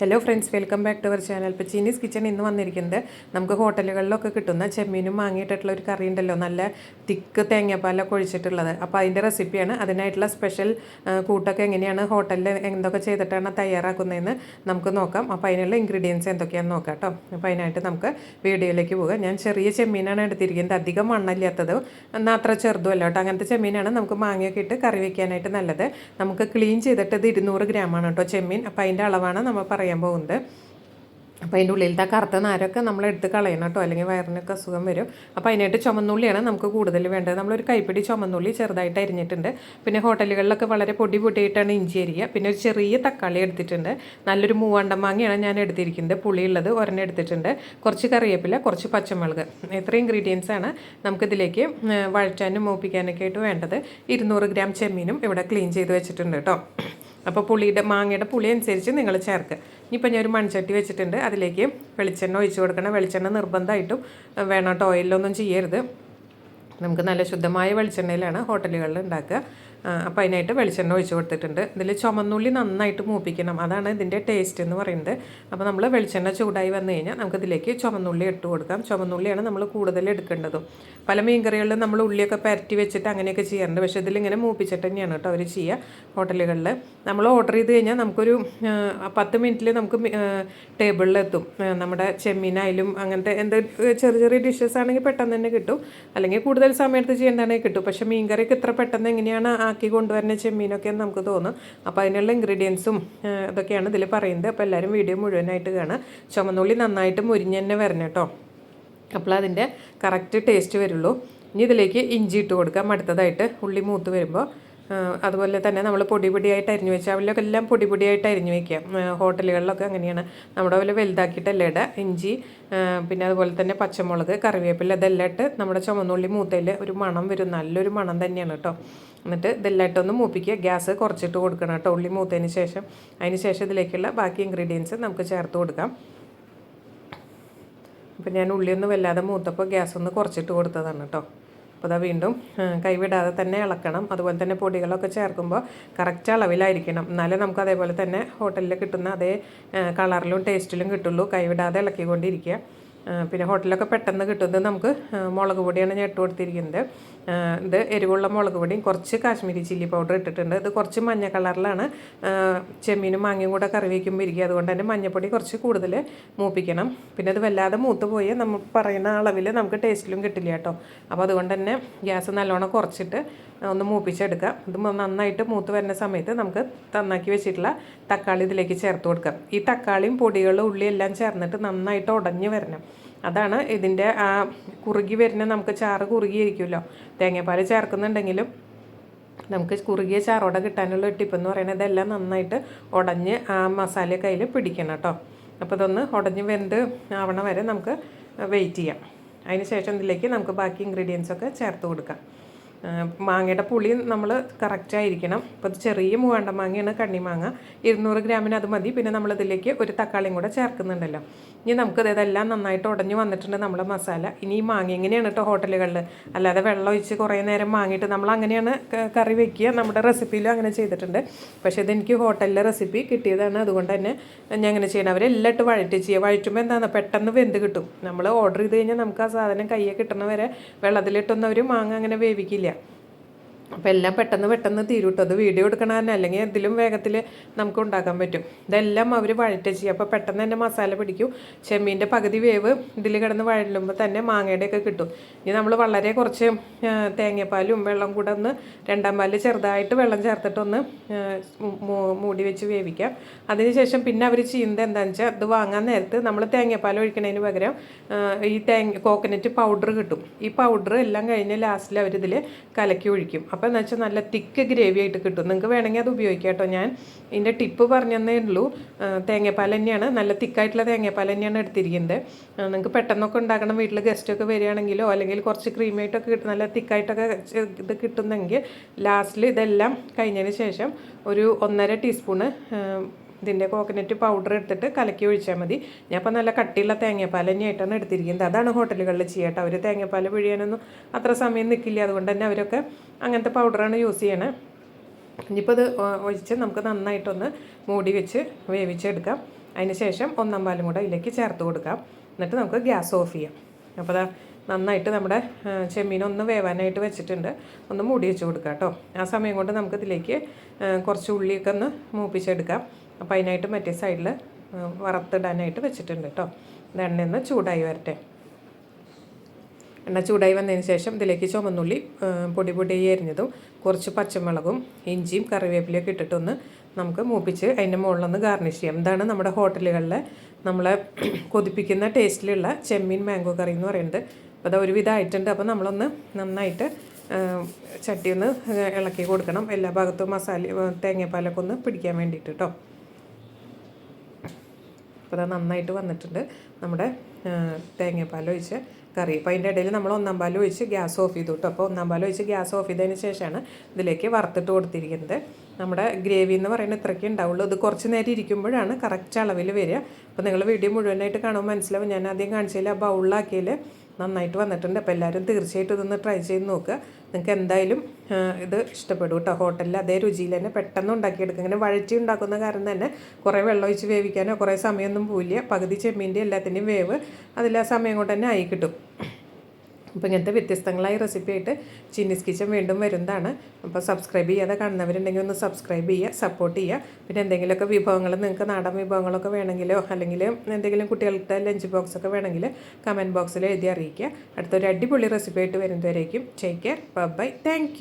Hello friends welcome back to our channel ഇപ്പോൾ Chinese kitchen ഇന്ന് വന്നിരിക്കുന്നത് നമുക്ക് ഹോട്ടലുകളിലൊക്കെ കിട്ടുന്ന ചെമ്മീനും വാങ്ങിയിട്ടുള്ള ഒരു കറി ഉണ്ടല്ലോ. നല്ല തിക്ക് തേങ്ങാപ്പാലൊക്കെ ഒഴിച്ചിട്ടുള്ളത് അപ്പോൾ അതിന്റെ റെസിപ്പിയാണ്. അതിനായിട്ടുള്ള സ്പെഷ്യൽ കൂട്ടൊക്കെ എങ്ങനെയാണ് ഹോട്ടലിൽ എന്തൊക്കെ ചെയ്തിട്ടാണ് തയ്യാറാക്കുന്നതെന്ന് നമുക്ക് നോക്കാം. അപ്പോൾ അതിനുള്ള ഇൻഗ്രീഡിയൻസ് എന്തൊക്കെയാണെന്ന് നോക്കാം കേട്ടോ. അപ്പോൾ അതിനായിട്ട് നമുക്ക് വീഡിയോയിലേക്ക് പോകാം. ഞാൻ ചെറിയ ചെമ്മീനാണ് എടുത്തിരിക്കുന്നത്. അധികം മണ്ണല്ലാത്തത് എന്നാൽ അത്ര ചെറുതുമല്ല കേട്ടോ. അങ്ങനത്തെ ചെമ്മീനാണ് നമുക്ക് മാങ്ങയൊക്കെ ഇട്ട് കറി വെക്കാനായിട്ട് നല്ലത്. നമുക്ക് ക്ലീൻ ചെയ്തിട്ട് ഇത് ഇരുന്നൂറ് ഗ്രാമാണ് കേട്ടോ ചെമ്മീൻ. അപ്പോൾ അതിന്റെ അളവാണ് നമ്മൾ പറയാൻ പോകുന്നത് അപ്പോൾ അതിന്റെ ഉള്ളിലത്തെ കറുത്ത നാരൊക്കെ നമ്മൾ എടുത്ത് കളയണം കേട്ടോ. അല്ലെങ്കിൽ വയറിനൊക്കെ അസുഖം വരും. അപ്പോൾ അതിനായിട്ട് ചുമന്നുള്ളിയാണ് നമുക്ക് കൂടുതൽ വേണ്ടത്. നമ്മളൊരു കൈപ്പിടി ചുമന്നുള്ളി ചെറുതായിട്ട് അരിഞ്ഞിട്ടുണ്ട്. പിന്നെ ഹോട്ടലുകളിലൊക്കെ വളരെ പൊടി പൊടിയായിട്ടാണ് ഇഞ്ചി അരിയുക. പിന്നെ ഒരു ചെറിയ തക്കാളി എടുത്തിട്ടുണ്ട്. നല്ലൊരു മൂവാണ്ടം മാങ്ങയാണ് ഞാൻ എടുത്തിരിക്കുന്നത്. പുളിയുള്ളത് ഒരെണ്ണം എടുത്തിട്ടുണ്ട്. കുറച്ച് കറിവേപ്പില കുറച്ച് പച്ചമുളക്. ഇത്ര ഇൻഗ്രീഡിയൻസ് ആണ് നമുക്കിതിലേക്ക് വഴറ്റാനും മൂപ്പിക്കാനൊക്കെ ആയിട്ട് വേണ്ടത്. ഇരുന്നൂറ് ഗ്രാം ചെമ്മീനും ഇവിടെ ക്ലീൻ ചെയ്ത് വെച്ചിട്ടുണ്ട് കേട്ടോ. അപ്പോൾ പുളിയുടെ മാങ്ങയുടെ പുളി അനുസരിച്ച് നിങ്ങൾ ചേർക്കുക. ഇനിയിപ്പോൾ ഞാൻ ഒരു മൺചട്ടി വെച്ചിട്ടുണ്ട്. അതിലേക്ക് വെളിച്ചെണ്ണ ഒഴിച്ചു കൊടുക്കണം. വെളിച്ചെണ്ണ നിർബന്ധമായിട്ടും വേണം കേട്ടോ ഓയിലൊന്നും ചെയ്യരുത്. നമുക്ക് നല്ല ശുദ്ധമായ വെളിച്ചെണ്ണയിലാണ് ഹോട്ടലുകളിൽ ഉണ്ടാക്കുക. അപ്പോൾ അതിനായിട്ട് വെളിച്ചെണ്ണ ഒഴിച്ച് കൊടുത്തിട്ടുണ്ട്. ഇതിൽ ചുമന്നുള്ളി നന്നായിട്ട് മൂപ്പിക്കണം. അതാണ് ഇതിന്റെ ടേസ്റ്റ് എന്ന് പറയുന്നത്. അപ്പോൾ നമ്മൾ വെളിച്ചെണ്ണ ചൂടായി വന്നു കഴിഞ്ഞാൽ നമുക്കിതിലേക്ക് ചുമന്നുള്ളി ഇട്ട് കൊടുക്കാം. ചുമന്നുള്ളിയാണ് നമ്മൾ കൂടുതൽ എടുക്കേണ്ടതും. പല മീൻകറികളിലും നമ്മൾ ഉള്ളിയൊക്കെ പരറ്റി വെച്ചിട്ട് അങ്ങനെയൊക്കെ ചെയ്യാറുണ്ട്. പക്ഷേ ഇതിലിങ്ങനെ മൂപ്പിച്ചിട്ട് തന്നെയാണ് കേട്ടോ അവർ ചെയ്യുക ഹോട്ടലുകളിൽ നമ്മൾ ഓർഡർ ചെയ്ത് കഴിഞ്ഞാൽ നമുക്കൊരു പത്ത് മിനിറ്റിൽ നമുക്ക് ടേബിളിലെത്തും നമ്മുടെ ചെമ്മീനായാലും അങ്ങനത്തെ എന്ത് ചെറിയ ചെറിയ ഡിഷസ് ആണെങ്കിൽ പെട്ടെന്ന് തന്നെ കിട്ടും. അല്ലെങ്കിൽ കൂടുതൽ സമയത്ത് ചെയ്യേണ്ടതാണെങ്കിൽ കിട്ടും. പക്ഷേ മീൻകറിയൊക്കെ ഇത്ര പെട്ടെന്ന് എങ്ങനെയാണ് ആക്കി കൊണ്ടുവരുന്ന ചെമ്മീനൊക്കെ നമുക്ക് തോന്നും. അപ്പോൾ അതിനുള്ള ഇൻഗ്രീഡിയൻസും ഇതൊക്കെയാണ് ഇതിൽ പറയുന്നത്. അപ്പോൾ എല്ലാവരും വീഡിയോ മുഴുവനായിട്ട് കാണുക. ചുമന്നുള്ളി നന്നായിട്ട് മുരിഞ്ഞ് തന്നെ വരണം കേട്ടോ. അപ്പോൾ അതിന്റെ കറക്റ്റ് ടേസ്റ്റ് വരുള്ളൂ. ഇനി ഇതിലേക്ക് ഇഞ്ചി ഇട്ട് കൊടുക്കാം. അടുത്തതായിട്ട് ഉള്ളി മൂത്ത് വരുമ്പോൾ അതുപോലെ തന്നെ നമ്മൾ പൊടി പൊടിയായിട്ട് അരിഞ്ഞു വെച്ചാൽ അവരിലൊക്കെ എല്ലാം പൊടി പൊടിയായിട്ട് അരിഞ്ഞു വയ്ക്കാം ഹോട്ടലുകളിലൊക്കെ അങ്ങനെയാണ്. നമ്മുടെ പോലെ വലുതാക്കിയിട്ടല്ല ഇട? ഇഞ്ചി പിന്നെ അതുപോലെ തന്നെ പച്ചമുളക് കറിവേപ്പില ഇതെല്ലാം ഇട്ട് നമ്മുടെ ചുമന്നുള്ളി മൂത്തയിൽ ഒരു മണം വരും. നല്ലൊരു മണം തന്നെയാണ് കേട്ടോ. എന്നിട്ട് ഇതെല്ലാം ഇട്ടൊന്ന് മൂപ്പിക്കുക. ഗ്യാസ് കുറച്ചിട്ട് കൊടുക്കണം കേട്ടോ ഉള്ളി മൂത്തതിന് ശേഷം. അതിന് ശേഷം ഇതിലേക്കുള്ള ബാക്കി ഇൻഗ്രീഡിയൻസ് നമുക്ക് ചേർത്ത് കൊടുക്കാം. അപ്പം ഞാൻ ഉള്ളിയൊന്നും വല്ലാതെ മൂത്തപ്പോൾ ഗ്യാസ് ഒന്ന് കുറച്ചിട്ട് കൊടുത്തതാണ് കേട്ടോ. അപ്പോൾ അതാ വീണ്ടും കൈവിടാതെ തന്നെ ഇളക്കണം. അതുപോലെ തന്നെ പൊടികളൊക്കെ ചേർക്കുമ്പോൾ കറക്റ്റ് അളവിലായിരിക്കണം. എന്നാലേ നമുക്ക് അതേപോലെ തന്നെ ഹോട്ടലിൽ കിട്ടുന്ന അതേ കളറിലും ടേസ്റ്റിലും കിട്ടുള്ളൂ. കൈവിടാതെ ഇളക്കിക്കൊണ്ടിരിക്കുക. പിന്നെ ഹോട്ടലിലൊക്കെ പെട്ടെന്ന് കിട്ടുന്നത് നമുക്ക് മുളക് പൊടിയാണ് ഞാൻ ഇട്ട് കൊടുത്തിരിക്കുന്നത്. ഇത് എരിവുള്ള മുളക് പൊടിയും കുറച്ച് കാശ്മീരി ചില്ലി പൗഡർ ഇട്ടിട്ടുണ്ട്. ഇത് കുറച്ച് മഞ്ഞ കളറിലാണ്. ചെമ്മീനും മാങ്ങയും കൂടെ കറി വയ്ക്കുമ്പോൾ ഇരിക്കുക അതുകൊണ്ട് തന്നെ മഞ്ഞപ്പൊടി കുറച്ച് കൂടുതൽ മൂപ്പിക്കണം. പിന്നെ അത് വല്ലാതെ മൂത്ത് പോയി. നമ്മൾ പറയുന്ന അളവിൽ നമുക്ക് ടേസ്റ്റിലും കിട്ടില്ല കേട്ടോ. അപ്പോൾ അതുകൊണ്ട് തന്നെ ഗ്യാസ് നല്ലോണം കുറച്ചിട്ട് ഒന്ന് മൂപ്പിച്ചെടുക്കാം. ഇത് നന്നായിട്ട് മൂത്ത് വരുന്ന സമയത്ത് നമുക്ക് നന്നാക്കി വെച്ചിട്ടുള്ള തക്കാളി ഇതിലേക്ക് ചേർത്ത് കൊടുക്കാം. ഈ തക്കാളിയും പൊടികളും ഉള്ളിയെല്ലാം ചേർന്നിട്ട് നന്നായിട്ട് ഉടഞ്ഞ് വരണം. അതാണ് ഇതിന്റെ ആ കുറുകി വരുന്ന നമുക്ക് ചാറ് കുറുകിയിരിക്കുമല്ലോ. തേങ്ങാപ്പാൽ ചേർക്കുന്നുണ്ടെങ്കിലും നമുക്ക് കുറുകിയ ചാറോടെ കിട്ടാനുള്ള ടിപ്പ് എന്ന് പറയുന്നത് ഇതെല്ലാം നന്നായിട്ട് ഉടഞ്ഞ് ആ മസാല കയ്യിൽ പിടിക്കണം കേട്ടോ. അപ്പോൾ ഇതൊന്ന് ഉടഞ്ഞ് വെന്ത് ആവണ വരെ നമുക്ക് വെയിറ്റ് ചെയ്യാം. അതിന് ശേഷം ഇതിലേക്ക് നമുക്ക് ബാക്കി ഇൻഗ്രീഡിയൻസൊക്കെ ചേർത്ത് കൊടുക്കാം. മാങ്ങയുടെ പുളി നമ്മൾ കറക്റ്റായിരിക്കണം ഇപ്പോൾ ചെറിയ മൂവാണ്ട മാങ്ങയാണ് കണ്ണിമാങ്ങ ഇരുന്നൂറ് ഗ്രാമിന് അത് മതി. പിന്നെ നമ്മളിതിലേക്ക് ഒരു തക്കാളിയും കൂടെ ചേർക്കുന്നുണ്ടല്ലോ. ഇനി നമുക്ക് ഇതെല്ലാം നന്നായിട്ട് ഉടഞ്ഞു വന്നിട്ടുണ്ട് നമ്മുടെ മസാല. ഇനി ഈ മാങ്ങ എങ്ങനെയാണ് കേട്ടോ ഹോട്ടലുകളിൽ? അല്ലാതെ വെള്ളം ഒഴിച്ച് കുറേ നേരം വാങ്ങിയിട്ട് നമ്മൾ അങ്ങനെയാണ് കറി വെക്കുക. നമ്മുടെ റെസിപ്പിയിലും അങ്ങനെ ചെയ്തിട്ടുണ്ട്. പക്ഷേ ഇതെനിക്ക് ഹോട്ടലിലെ റെസിപ്പി കിട്ടിയതാണ്. അതുകൊണ്ട് തന്നെ ഞാൻ അങ്ങനെ ചെയ്യണം. അവരെല്ലാം ഇട്ട് വഴറ്റി ചെയ്യുക. വഴറ്റുമ്പോൾ എന്താണ്? പെട്ടെന്ന് വെന്ത് കിട്ടും. നമ്മൾ ഓർഡർ ചെയ്ത് കഴിഞ്ഞാൽ നമുക്ക് ആ സാധനം കയ്യെ കിട്ടുന്ന വരെ വെള്ളത്തിലിട്ടൊന്നും അവർ മാങ്ങ അങ്ങനെ വേവിക്കില്ല. അപ്പോൾ എല്ലാം പെട്ടെന്ന് പെട്ടെന്ന് തീരുട്ടോ. അത് വീഡിയോ എടുക്കണ തന്നെ അല്ലെങ്കിൽ ഇതിലും വേഗത്തിൽ നമുക്ക് ഉണ്ടാക്കാൻ പറ്റും. ഇതെല്ലാം അവർ വഴറ്റ ചെയ്യും. അപ്പോൾ പെട്ടെന്ന് തന്നെ മസാല പിടിക്കും. ചെമ്മീന്റെ പകുതി വേവ് ഇതിൽ കിടന്ന് വഴലുമ്പോൾ തന്നെ മാങ്ങയുടെയൊക്കെ കിട്ടും. ഇനി നമ്മൾ വളരെ കുറച്ച് തേങ്ങാപ്പാലും വെള്ളം കൂടെ ഒന്ന് രണ്ടാം പാലിൽ ചെറുതായിട്ട് വെള്ളം ചേർത്തിട്ടൊന്ന് മൂടി വെച്ച് വേവിക്കാം. അതിനുശേഷം പിന്നെ അവർ ചെയ്യുന്നത് എന്താണെന്ന് വെച്ചാൽ അത് വാങ്ങാൻ നേരത്ത് നമ്മൾ തേങ്ങാപ്പാൽ ഒഴിക്കുന്നതിന് പകരം ഈ തേങ്ങ കോക്കനറ്റ് പൗഡർ കിട്ടും. ഈ പൗഡർ എല്ലാം കഴിഞ്ഞ് ലാസ്റ്റിൽ അവരിതിൽ കലക്കി ഒഴിക്കും. അപ്പോൾ എന്ന് വെച്ചാൽ നല്ല തിക്ക് ഗ്രേവി ആയിട്ട് കിട്ടും. നിങ്ങൾക്ക് വേണമെങ്കിൽ അത് ഉപയോഗിക്കാം കേട്ടോ ഞാൻ. ഇതിന്റെ ടിപ്പ് പറഞ്ഞതേ ഉള്ളൂ. തേങ്ങാപ്പാൽ തന്നെയാണ്. നല്ല തിക്കായിട്ടുള്ള തേങ്ങാപ്പാൽ തന്നെയാണ് എടുത്തിരിക്കുന്നത്. നിങ്ങൾക്ക് പെട്ടെന്നൊക്കെ ഉണ്ടാക്കണം. വീട്ടിൽ ഗസ്റ്റൊക്കെ വരികയാണെങ്കിലോ അല്ലെങ്കിൽ കുറച്ച് ക്രീമായിട്ടൊക്കെ കിട്ടും നല്ല തിക്കായിട്ടൊക്കെ ഇത് കിട്ടുന്നെങ്കിൽ ലാസ്റ്റിൽ ഇതെല്ലാം കഴിഞ്ഞതിന് ശേഷം ഒരു ഒന്നര ടീസ്പൂണ് ഇതിന്റെ കോക്കനറ്റ് പൗഡർ എടുത്തിട്ട് കലക്കി ഒഴിച്ചാൽ മതി. ഞാൻ ഇപ്പോൾ നല്ല കട്ടിയുള്ള തേങ്ങാപ്പാൽ തന്നെയായിട്ടാണ് എടുത്തിരിക്കുന്നത്. അതാണ് ഹോട്ടലുകളിൽ ചെയ്യട്ടോ അവർ തേങ്ങാപ്പാൽ പിഴിയാനൊന്നും അത്ര സമയം നിൽക്കില്ല അതുകൊണ്ട് തന്നെ അവരൊക്കെ അങ്ങനത്തെ പൗഡറാണ് യൂസ് ചെയ്യണത് ഇനിയിപ്പോൾ അത് ഒഴിച്ച് നമുക്ക് നന്നായിട്ടൊന്ന് മൂടി വെച്ച് വേവിച്ചെടുക്കാം. അതിന് ശേഷം ഒന്നാം പാലും കൂടെ ഇതിലേക്ക് ചേർത്ത് കൊടുക്കാം. എന്നിട്ട് നമുക്ക് ഗ്യാസ് ഓഫ് ചെയ്യാം. അപ്പോൾ ദാ നന്നായിട്ട് നമ്മുടെ ചെമ്മീനൊന്ന് വേവാനായിട്ട് വെച്ചിട്ടുണ്ട്. ഒന്ന് മൂടി വെച്ച് കൊടുക്കാം കേട്ടോ. ആ സമയം കൊണ്ട് നമുക്ക് ഇതിലേക്ക് കുറച്ച് ഉള്ളിയൊക്കെ ഒന്ന് മൂപ്പിച്ചെടുക്കാം. അപ്പോൾ അതിനായിട്ട് മറ്റേ സൈഡിൽ വറുത്തിടാനായിട്ട് വെച്ചിട്ടുണ്ട് കേട്ടോ. ഇത് എണ്ണ ഒന്ന് ചൂടായി വരട്ടെ. എണ്ണ ചൂടായി വന്നതിന് ശേഷം ഇതിലേക്ക് ചുമന്നുള്ളി പൊടി പൊടി അരിഞ്ഞതും കുറച്ച് പച്ചമുളകും ഇഞ്ചിയും കറിവേപ്പിലൊക്കെ ഇട്ടിട്ടൊന്ന് നമുക്ക് മൂപ്പിച്ച് അതിന്റെ മുകളിലൊന്ന് ഗാർണിഷ് ചെയ്യാം. ഇതാണ് നമ്മുടെ ഹോട്ടലുകളിലെ നമ്മളെ കൊതിപ്പിക്കുന്ന ടേസ്റ്റിലുള്ള ചെമ്മീൻ മാംഗോ കറി എന്ന് പറയുന്നത്. അപ്പോൾ അത് ഒരുവിധം ആയിട്ടുണ്ട് അപ്പോൾ നമ്മളൊന്ന് നന്നായിട്ട് ചട്ടി ഒന്ന് ഇളക്കി കൊടുക്കണം. എല്ലാ ഭാഗത്തും മസാല തേങ്ങാപ്പാലൊക്കെ ഒന്ന് പിടിക്കാൻ വേണ്ടിയിട്ട് കേട്ടോ അപ്പോൾ അത് നന്നായിട്ട് വന്നിട്ടുണ്ട് നമ്മുടെ ഒഴിച്ച് കറി. അപ്പോൾ അതിന്റെ ഇടയിൽ നമ്മൾ ഒന്നാം പാൽ ഒഴിച്ച് ഗ്യാസ് ഓഫ് ചെയ്തു കേട്ടോ അപ്പോൾ ഒന്നാം പാൽ ഒഴിച്ച് ഗ്യാസ് ഓഫ് ചെയ്തതിന് ശേഷമാണ് ഇതിലേക്ക് വറുത്തിട്ട് കൊടുത്തിരിക്കുന്നത്. നമ്മുടെ ഗ്രേവി എന്ന് പറയുന്നത് ഇത്രയ്ക്ക് ഉണ്ടാവുള്ളൂ. ഇത് കുറച്ച് നേരം ഇരിക്കുമ്പോഴാണ് കറക്റ്റ് അളവിൽ വരിക. അപ്പോൾ നിങ്ങൾ വീഡിയോ മുഴുവനായിട്ട് കാണുമ്പോൾ മനസ്സിലാവും. ഞാൻ ആദ്യം കാണിച്ചതിൽ ആ ബൗളിലാക്കിയതിൽ നന്നായിട്ട് വന്നിട്ടുണ്ട്. അപ്പോൾ എല്ലാവരും തീർച്ചയായിട്ടും ഇതൊന്ന് ട്രൈ ചെയ്ത് നോക്കുക നിങ്ങൾക്ക് എന്തായാലും ഇത് ഇഷ്ടപ്പെടും കേട്ടോ. ഹോട്ടലിൽ അതേ രുചിയിൽ തന്നെ പെട്ടെന്ന് ഉണ്ടാക്കിയെടുക്കുക. ഇങ്ങനെ വഴറ്റി ഉണ്ടാക്കുന്ന കാരണം തന്നെ കുറേ വെള്ളം ഒഴിച്ച് വേവിക്കാനോ കുറേ സമയമൊന്നും പോവില്ല. പകുതി ചെമ്മീന്റെ എല്ലാത്തിന്റെയും വേവ് അതിൽ ആ സമയം കൊണ്ട് തന്നെ ആയി കിട്ടും. അപ്പോൾ ഇങ്ങനത്തെ വ്യത്യസ്തങ്ങളായ റെസിപ്പി ആയിട്ട് ചിന്നീസ് കിച്ചൻ വീണ്ടും വരുന്നതാണ്. അപ്പോൾ സബ്സ്ക്രൈബ് ചെയ്യാതെ കാണുന്നവരുണ്ടെങ്കിൽ ഒന്ന് സബ്സ്ക്രൈബ് ചെയ്യുക സപ്പോർട്ട് ചെയ്യുക. പിന്നെ എന്തെങ്കിലുമൊക്കെ വിഭവങ്ങൾ നിങ്ങൾക്ക് നാടൻ വിഭവങ്ങളൊക്കെ വേണമെങ്കിലോ അല്ലെങ്കിൽ എന്തെങ്കിലും കുട്ടികളുടെ ലഞ്ച് ബോക്സ് ഒക്കെ വേണമെങ്കിൽ കമന്റ് ബോക്സിൽ എഴുതി അറിയിക്കുക. അടുത്തൊരു അടിപൊളി റെസിപ്പി ആയിട്ട് വരുന്നവരേക്കും ടേക്ക് കെയർ ബൈ താങ്ക്